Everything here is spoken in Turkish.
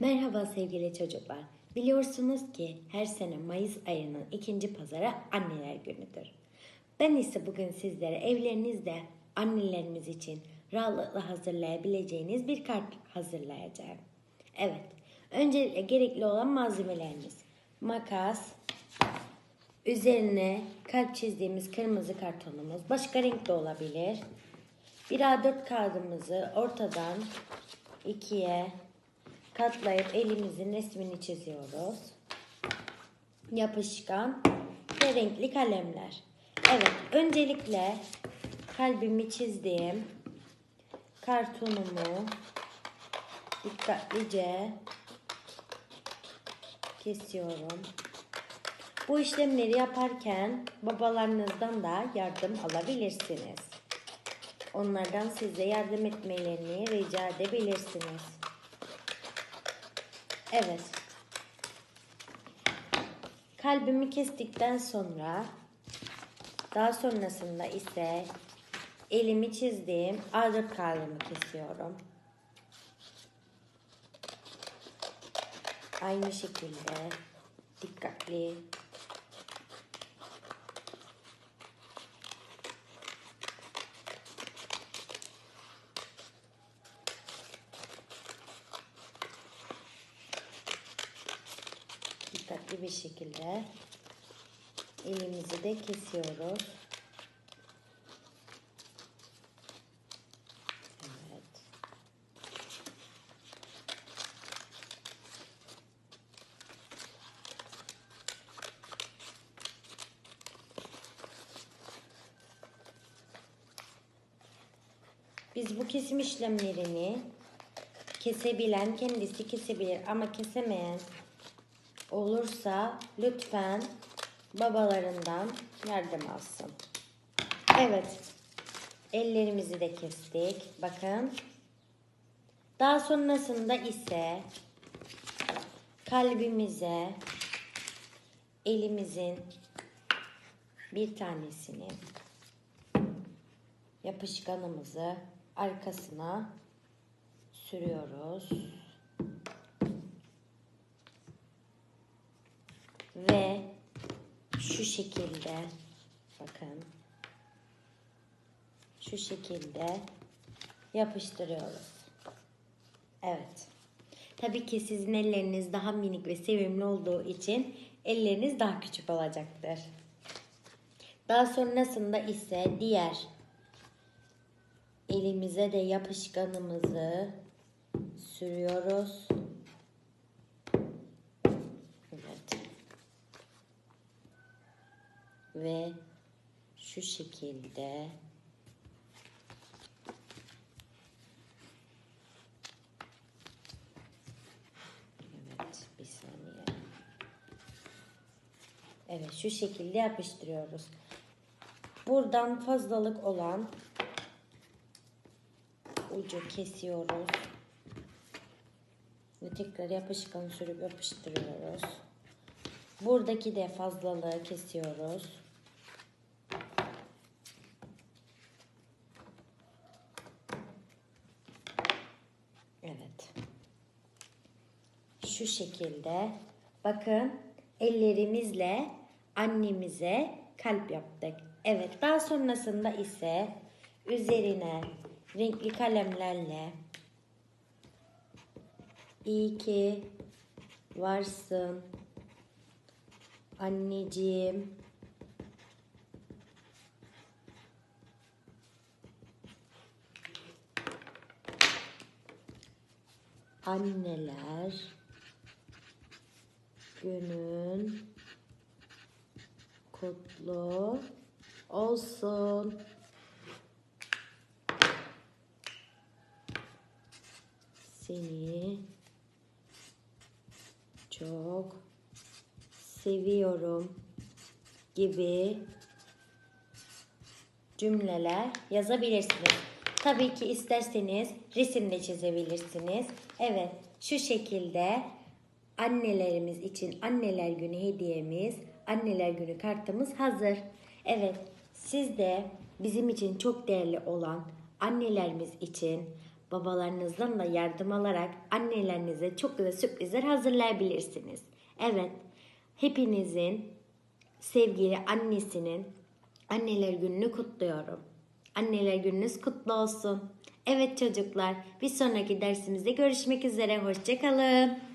Merhaba sevgili çocuklar. Biliyorsunuz ki her sene Mayıs ayının ikinci pazarı anneler günüdür. Ben ise bugün sizlere evlerinizde annelerimiz için rahatlıkla hazırlayabileceğiniz bir kart hazırlayacağım. Evet, öncelikle gerekli olan malzemelerimiz. Makas, üzerine kalp çizdiğimiz kırmızı kartonumuz, başka renk de olabilir. Bir A4 kağıdımızı ortadan ikiye katlayıp elimizin resmini çiziyoruz. Yapışkan ve renkli kalemler. Evet, öncelikle kalbimi çizdiğim kartonumu dikkatlice kesiyorum. Bu işlemleri yaparken babalarınızdan da yardım alabilirsiniz. Onlardan size yardım etmelerini rica edebilirsiniz. Evet. Kalbimi kestikten sonra daha sonrasında ise elimi çizdiğim A4 kağıdımı kesiyorum. Aynı şekilde dikkatli dikkatli bir şekilde elimizi de kesiyoruz. Evet. Biz bu kesim işlemlerini kesebilen kendisi kesebilir ama kesemeyen olursa lütfen babalarından yardım alsın. Evet. Ellerimizi de kestik. Bakın. Daha sonrasında ise kalbimize elimizin bir tanesini yapışkanımızı arkasına sürüyoruz. Ve şu şekilde bakın şu şekilde yapıştırıyoruz. Evet. Tabii ki sizin elleriniz daha minik ve sevimli olduğu için elleriniz daha küçük olacaktır. Daha sonrasında ise diğer elimize de yapışkanımızı sürüyoruz. Evet. Ve şu şekilde Evet, bir saniye. Evet, şu şekilde yapıştırıyoruz. Buradan fazlalık olan ucu kesiyoruz. Ve tekrar yapışkan sürüp yapıştırıyoruz. Buradaki de fazlalığı kesiyoruz. Evet. Şu şekilde bakın ellerimizle annemize kalp yaptık. Evet daha sonrasında ise üzerine renkli kalemlerle iyi ki varsın anneciğim anneler günün kutlu olsun. Seni çok seviyorum gibi cümleler yazabilirsiniz. Tabii ki isterseniz resim de çizebilirsiniz. Evet, şu şekilde annelerimiz için anneler günü hediyemiz, anneler günü kartımız hazır. Evet, siz de bizim için çok değerli olan annelerimiz için Babalarınızdan da yardım alarak annelerinize çok güzel sürprizler hazırlayabilirsiniz. Evet, hepinizin sevgili annesinin anneler gününü kutluyorum. Anneler gününüz kutlu olsun. Evet çocuklar, bir sonraki dersimizde görüşmek üzere. Hoşçakalın.